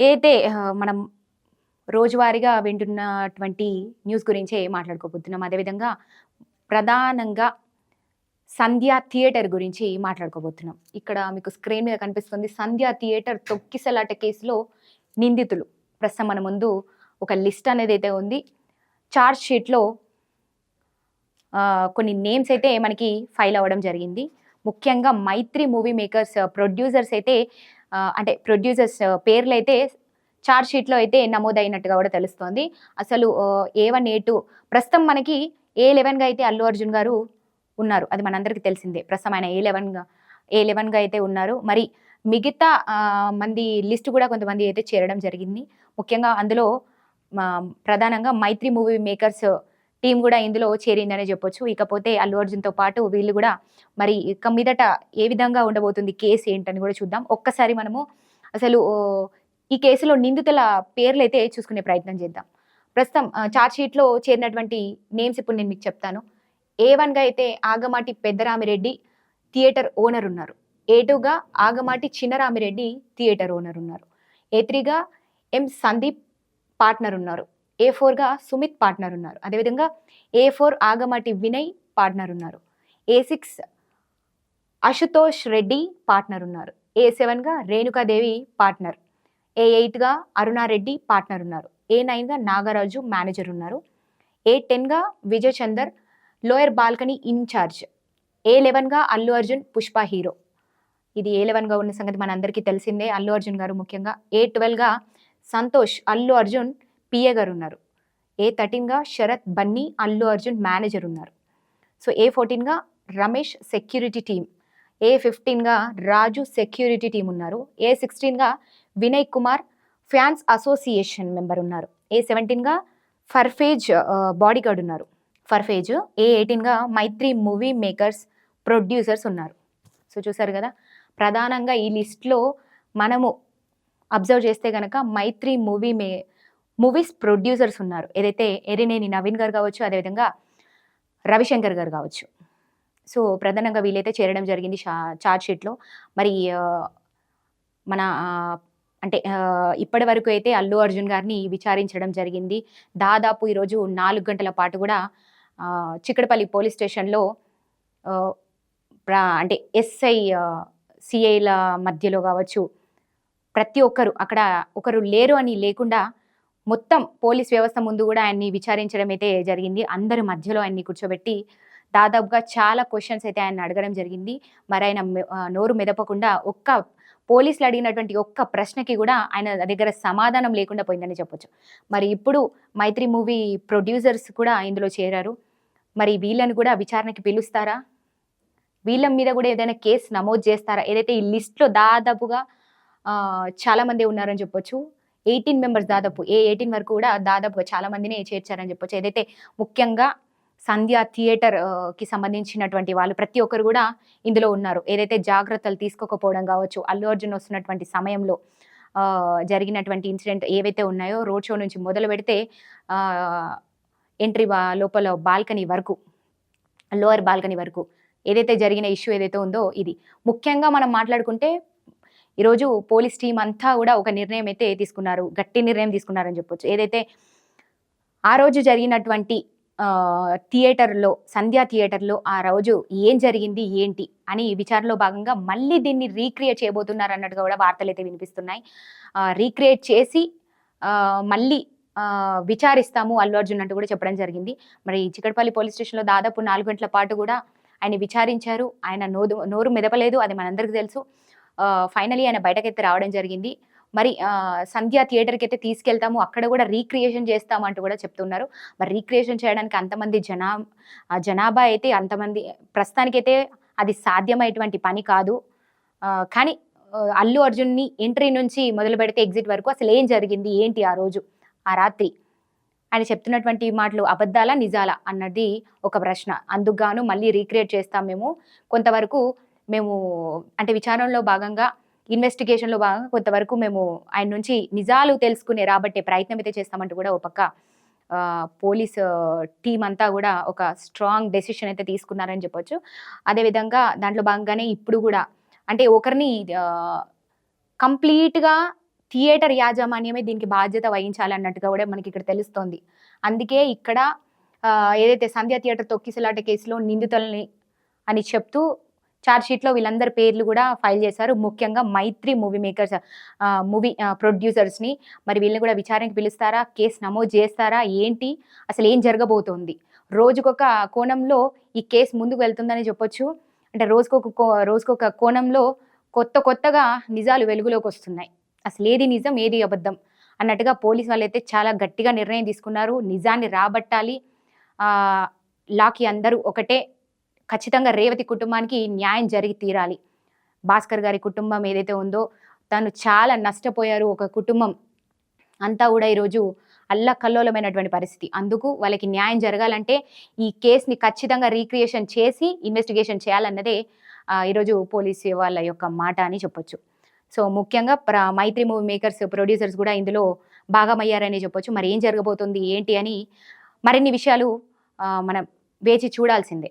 అయితే మనం రోజువారీగా వింటున్నటువంటి న్యూస్ గురించే మాట్లాడుకోబోతున్నాం. అదేవిధంగా ప్రధానంగా సంధ్యా థియేటర్ గురించి మాట్లాడుకోబోతున్నాం. ఇక్కడ మీకు స్క్రీన్ మీద కనిపిస్తుంది సంధ్యా థియేటర్ తొక్కిసలాట కేసులో నిందితులు. ప్రస్తుతం మన ముందు ఒక లిస్ట్ అనేది అయితే ఉంది. చార్జ్ షీట్లో కొన్ని నేమ్స్ అయితే మనకి ఫైల్ అవ్వడం జరిగింది. ముఖ్యంగా మైత్రి మూవీ మేకర్స్ ప్రొడ్యూసర్స్ అయితే అంటే ప్రొడ్యూసర్స్ పేర్లు అయితే చార్జ్ షీట్లో అయితే నమోదైనట్టుగా కూడా తెలుస్తోంది. అసలు ఏ వన్ ఏ టూ ప్రస్తుతం మనకి ఏ లెవెన్గా అయితే అల్లు అర్జున్ గారు ఉన్నారు అది మనందరికీ తెలిసిందే. ప్రస్తుతం ఆయన ఏ లెవెన్గా ఏ లెవెన్గా అయితే ఉన్నారు. మరి మిగతా మంది లిస్ట్ కూడా కొంతమంది అయితే చేరడం జరిగింది. ముఖ్యంగా అందులో మా, ప్రధానంగా మైత్రి మూవీ మేకర్స్ టీం కూడా ఇందులో చేరిందనే చెప్పొచ్చు. ఇకపోతే అల్లు అర్జున్తో పాటు వీళ్ళు కూడా మరి ఇక మీదట ఏ విధంగా ఉండబోతుంది కేసు ఏంటని కూడా చూద్దాం. ఒక్కసారి మనము అసలు ఈ కేసులో నిందితుల పేర్లు అయితే చూసుకునే ప్రయత్నం చేద్దాం. ప్రస్తుతం చార్జ్ షీట్లో చేరినటువంటి నేమ్స్ ఇప్పుడు నేను మీకు చెప్తాను. ఏ వన్గా అయితే ఆగమాటి పెద్దరామిరెడ్డి థియేటర్ ఓనర్ ఉన్నారు. ఏ టూగా ఆగమాటి చిన్నరామిరెడ్డి థియేటర్ ఓనర్ ఉన్నారు. ఏ త్రీగా ఎం సందీప్ పార్ట్నర్ ఉన్నారు. ఏ ఫోర్గా సుమిత్ పార్ట్నర్ ఉన్నారు. అదేవిధంగా ఏ ఫోర్ ఆగమాటి వినయ్ పార్ట్నర్ ఉన్నారు. A six Ashutosh Reddy partner ఉన్నారు. ఏ సెవెన్గా రేణుకాదేవి పార్ట్నర్ ఏ ఎయిట్గా అరుణారెడ్డి పార్ట్నర్ ఉన్నారు. ఏ నైన్గా నాగరాజు మేనేజర్ ఉన్నారు. A టెన్గా Vijay Chander lower balcony incharge. A లెవెన్గా Allu Arjun Pushpa hero. ఇది ఏ లెవెన్గా ఉన్న సంగతి మనందరికీ తెలిసిందే. అల్లు అర్జున్ గారు ముఖ్యంగా. ఏ ట్వెల్వ్గా సంతోష్ అల్లు అర్జున్ పిఏ గారు ఉన్నారు. ఏ థర్టీన్గా శరత్ బన్నీ అల్లు అర్జున్ మేనేజర్ ఉన్నారు. సో ఏ ఫోర్టీన్గా రమేష్ సెక్యూరిటీ టీం ఏ ఫిఫ్టీన్గా రాజు సెక్యూరిటీ టీం ఉన్నారు. A సిక్స్టీన్గా Vinay Kumar fans association member ఉన్నారు. ఏ సెవెంటీన్గా ఫర్ఫేజ్ బాడీ గార్డ్ ఉన్నారు. ఫర్ఫేజ్ ఏ ఎయిటీన్గా మైత్రి మూవీ మేకర్స్ ప్రొడ్యూసర్స్ ఉన్నారు. సో చూసారు కదా ప్రధానంగా ఈ లిస్ట్లో మనము అబ్జర్వ్ చేస్తే కనుక Mythri movie may movies producers ఉన్నారు. ఏదైతే ఎరినేని నవీన్ గారు కావచ్చు అదేవిధంగా రవిశంకర్ గారు కావచ్చు. సో ప్రధానంగా వీలైతే చేరడం జరిగింది షా- చార్జ్ షీట్లో. మరి మన అంటే ఇప్పటి వరకు అయితే అల్లు అర్జున్ గారిని విచారించడం జరిగింది. దాదాపు ఈరోజు నాలుగు గంటల పాటు కూడా చిక్కడపల్లి పోలీస్ స్టేషన్లో అంటే ఎస్ఐ సిఐల మధ్యలో కావచ్చు ప్రతి ఒక్కరు అక్కడ ఒకరు లేరు అని లేకుండా మొత్తం పోలీస్ వ్యవస్థ ముందు కూడా ఆయన్ని విచారించడం అయితే జరిగింది. అందరి మధ్యలో ఆయన్ని కూర్చోబెట్టి దాదాపుగా చాలా క్వశ్చన్స్ అయితే ఆయన అడగడం జరిగింది. మరి ఆయన నోరు మెదపకుండా ఒక్క పోలీసులు అడిగినటువంటి ఒక్క ప్రశ్నకి కూడా ఆయన దగ్గర సమాధానం లేకుండా పోయిందని చెప్పొచ్చు. మరి ఇప్పుడు మైత్రి మూవీ ప్రొడ్యూసర్స్ కూడా ఇందులో చేరారు. మరి వీళ్ళని కూడా విచారణకి పిలుస్తారా? వీళ్ళ మీద కూడా ఏదైనా కేసు నమోదు చేస్తారా? ఏదైతే ఈ లిస్ట్లో దాదాపుగా చాలామంది ఉన్నారని చెప్పొచ్చు. ఎయిటీన్ మెంబర్స్ దాదాపు ఏ ఎయిటీన్ వరకు కూడా దాదాపు చాలా మందిని చేర్చారని చెప్పొచ్చు. ఏదైతే ముఖ్యంగా సంధ్య థియేటర్కి సంబంధించినటువంటి వాళ్ళు ప్రతి ఒక్కరు కూడా ఇందులో ఉన్నారు. ఏదైతే జాగ్రత్తలు తీసుకోకపోవడం కావచ్చు అల్లు అర్జున్ వస్తున్నటువంటి సమయంలో జరిగినటువంటి ఇన్సిడెంట్ ఏవైతే ఉన్నాయో రోడ్ షో నుంచి మొదలు పెడితే ఎంట్రీ లోపల బాల్కనీ వరకు లోయర్ బాల్కనీ వరకు ఏదైతే జరిగిన ఇష్యూ ఏదైతే ఉందో ఇది. ముఖ్యంగా మనం మాట్లాడుకుంటే ఈరోజు పోలీస్ టీం అంతా కూడా ఒక నిర్ణయం అయితే తీసుకున్నారు గట్టి నిర్ణయం తీసుకున్నారని చెప్పొచ్చు. ఏదైతే ఆ రోజు జరిగినటువంటి థియేటర్లో సంధ్యా థియేటర్లో ఆ రోజు ఏం జరిగింది ఏంటి అని విచారణలో భాగంగా మళ్ళీ దీన్ని రీక్రియేట్ చేయబోతున్నారు అన్నట్టుగా కూడా వార్తలు అయితే వినిపిస్తున్నాయి. రీక్రియేట్ చేసి మళ్ళీ విచారిస్తాము అల్లు అర్జున్ అంటూ కూడా చెప్పడం జరిగింది. మరి చికటపల్లి పోలీస్ స్టేషన్లో దాదాపు నాలుగు గంటల పాటు కూడా ఆయన విచారించారు. ఆయన నోరు మెదపలేదు అది మనందరికీ తెలుసు. ఫైనలీ ఆయన బయటకైతే రావడం జరిగింది. మరి సంధ్య థియేటర్కి అయితే తీసుకెళ్తాము. అక్కడ కూడా రీక్రియేషన్ చేస్తాము అంటూ కూడా చెప్తున్నారు. మరి రీక్రియేషన్ చేయడానికి అంతమంది జనా జనాభా అయితే అంతమంది ప్రస్తుతానికైతే అది సాధ్యమైనటువంటి పని కాదు. కానీ అల్లు అర్జున్ని ఎంట్రీ నుంచి మొదలు పెడితే ఎగ్జిట్ వరకు అసలు ఏం జరిగింది ఏంటి ఆ రోజు ఆ రాత్రి? ఆయన చెప్తున్నటువంటి మాటలు అబద్ధాలా నిజాలా అన్నది ఒక ప్రశ్న. అందుకు గాను మళ్ళీ రీక్రియేట్ చేస్తాం మేము. కొంతవరకు మేము అంటే విచారణలో భాగంగా ఇన్వెస్టిగేషన్లో భాగంగా కొంతవరకు మేము ఆయన నుంచి నిజాలు తెలుసుకునే రాబట్టే ప్రయత్నం అయితే చేస్తామంటూ కూడా ఒక పక్క పోలీస్ టీం అంతా కూడా ఒక స్ట్రాంగ్ డెసిషన్ అయితే తీసుకున్నారని చెప్పొచ్చు. అదేవిధంగా దాంట్లో భాగంగానే ఇప్పుడు కూడా అంటే ఒకరిని కంప్లీట్గా థియేటర్ యాజమాన్యమే దీనికి బాధ్యత వహించాలన్నట్టుగా కూడా మనకి ఇక్కడ తెలుస్తోంది. అందుకే ఇక్కడ ఏదైతే సంధ్యా థియేటర్ తొక్కిసలాట కేసులో నిందితులని అని చెప్తూ షీట్లో వీళ్ళందరి పేర్లు కూడా ఫైల్ చేశారు. ముఖ్యంగా మైత్రి మూవీ మేకర్స్ మూవీ ప్రొడ్యూసర్స్ని మరి వీళ్ళని కూడా విచారణకి పిలుస్తారా? కేసు నమోదు చేస్తారా? ఏంటి? అసలు ఏం జరగబోతోంది? రోజుకొక కోణంలో ఈ కేసు ముందుకు వెళ్తుందని చెప్పొచ్చు. అంటే రోజుకొక కో- రోజుకొక కోణంలో కొత్త కొత్తగా నిజాలు వెలుగులోకి వస్తున్నాయి. అసలు ఏది నిజం ఏది అబద్ధం? అన్నట్టుగా పోలీసు వాళ్ళు అయితే చాలా గట్టిగా నిర్ణయం తీసుకున్నారు. నిజాన్ని రాబట్టాలి. లాకి అందరూ ఒకటే ఖచ్చితంగా రేవతి కుటుంబానికి న్యాయం జరిగి తీరాలి. భాస్కర్ గారి కుటుంబం ఏదైతే ఉందో తను చాలా నష్టపోయారు ఒక కుటుంబం. అంతా కూడా ఈరోజు అల్లకల్లోలమైనటువంటి పరిస్థితి. అందుకు వాళ్ళకి న్యాయం జరగాలంటే ఈ కేసుని ఖచ్చితంగా రీక్రియేషన్ చేసి ఇన్వెస్టిగేషన్ చేయాలన్నదే ఈరోజు పోలీసు వాళ్ళ యొక్క మాట అని చెప్పొచ్చు. సో ముఖ్యంగా ప్ర మైత్రి మూవీ మేకర్స్ ప్రొడ్యూసర్స్ కూడా ఇందులో భాగమయ్యారని చెప్పొచ్చు. మరి ఏం జరగబోతుంది ఏంటి అని మరిన్ని విషయాలు మనం వేచి చూడాల్సిందే.